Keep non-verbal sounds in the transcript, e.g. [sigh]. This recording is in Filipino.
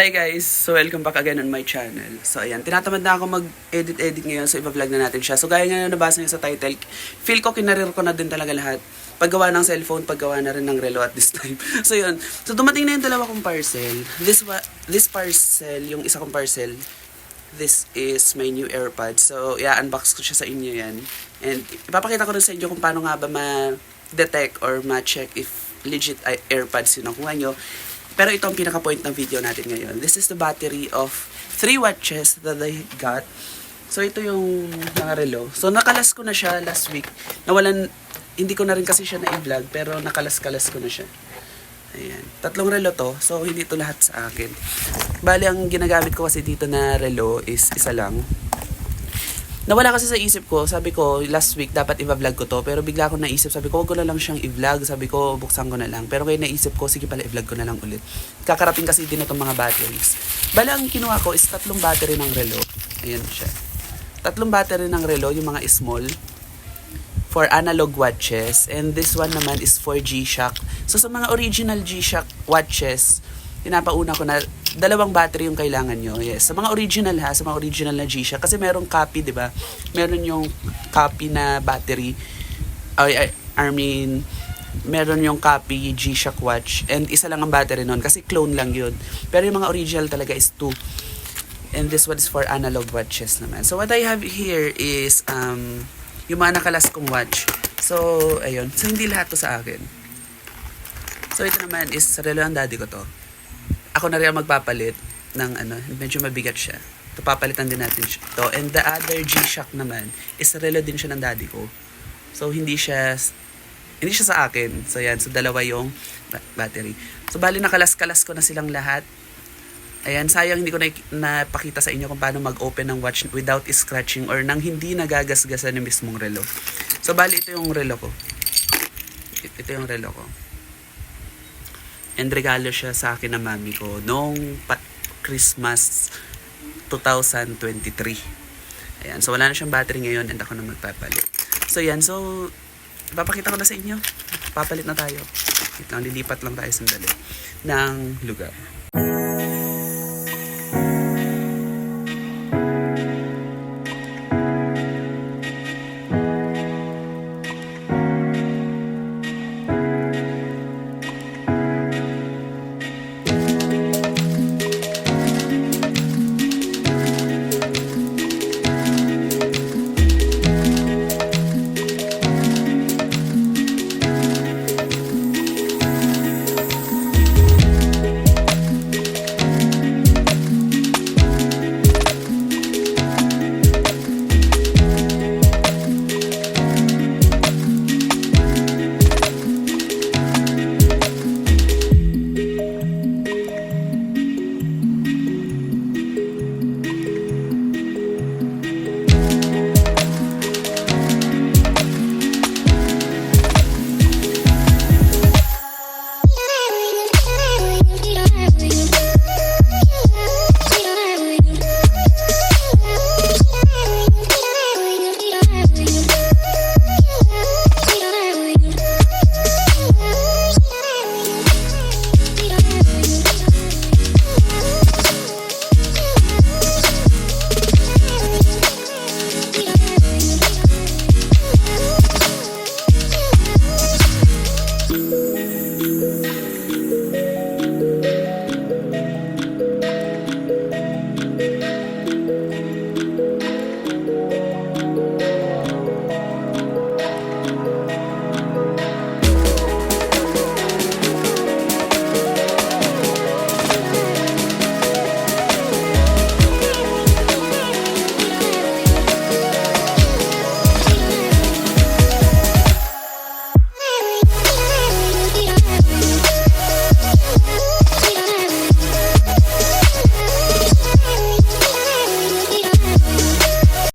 Hi guys! So welcome back again on my channel. So ayan, tinatamad na ako mag-edit-edit ngayon so iba-vlog na natin siya. So gaya nga na nabasa niyo sa title, feel ko kinarir ko na din talaga lahat. Paggawa ng cellphone, paggawa na rin ng relo at this time. [laughs] So yun, so dumating na yung dalawa kong parcel. This, wa- this parcel, yung isa kong parcel, this is my new AirPods. So, i-unbox ko siya sa inyo yan. And ipapakita ko rin sa inyo kung paano nga ba ma-detect or ma-check if legit AirPods yung nakuha nyo. Pero ito ang pinaka-point ng video natin ngayon. This is the battery of 3 watches that I got. So, ito yung mga relo. So, nakalas ko na siya last week. Nawalan, hindi ko na rin kasi siya na-vlog, pero nakalas-kalas ko na siya. Ayan. Tatlong relo to. So, hindi to lahat sa akin. Bali, ang ginagamit ko kasi dito na relo is isa lang. Nawala kasi sa isip ko. Sabi ko, last week dapat i-vlog ko to. Pero bigla ko naisip. Sabi ko, wag ko na lang siyang i-vlog. Sabi ko, buksan ko na lang. Pero kaya naisip ko, sige pala, i-vlog ko na lang ulit. Kakarating kasi din itong mga batteries. Bali, ang kinuha ko is tatlong battery ng relo. Ayan siya. Tatlong battery ng relo, yung mga small for analog watches and this one naman is for G-Shock. So sa mga original G-Shock watches, pinapauna ko na dalawang battery yung kailangan nyo. Yes, sa mga original ha, sa mga original na G-Shock kasi merong copy, 'di ba? Meron yung copy na battery. Ay, ay, I mean, meron yung copy G-Shock watch and isa lang ang battery nun kasi clone lang yun. Pero yung mga original talaga is two. And this one is for analog watches naman. So what I have here is um yung mga nakalas kong watch. So, ayun. So, hindi lahat to sa akin. So, ito naman is relo ng daddy ko to. Ako na rin magpapalit ng ano, medyo mabigat siya. Ito, papalitan din natin siya. To. And the other G-Shock naman is relo din siya ng daddy ko. So, hindi siya hindi siya sa akin. So, yan. So, dalawa yung ba- battery. So, bali nakalas-kalas ko na silang lahat. Ayan, sayang hindi ko na napakita sa inyo kung paano mag-open ng watch without scratching or nang hindi nagagasgasan ng mismong relo. So, bali ito yung relo ko. Ito ito yung relo ko. And regalo siya sa akin ng mami ko noong pa- Christmas 2023. Ayan, so wala na siyang battery ngayon and ako na magpapalit. So, yan. So, papakita ko na sa inyo. Papalit na tayo. Wait lang, lilipat lang tayo sandali ng lugar.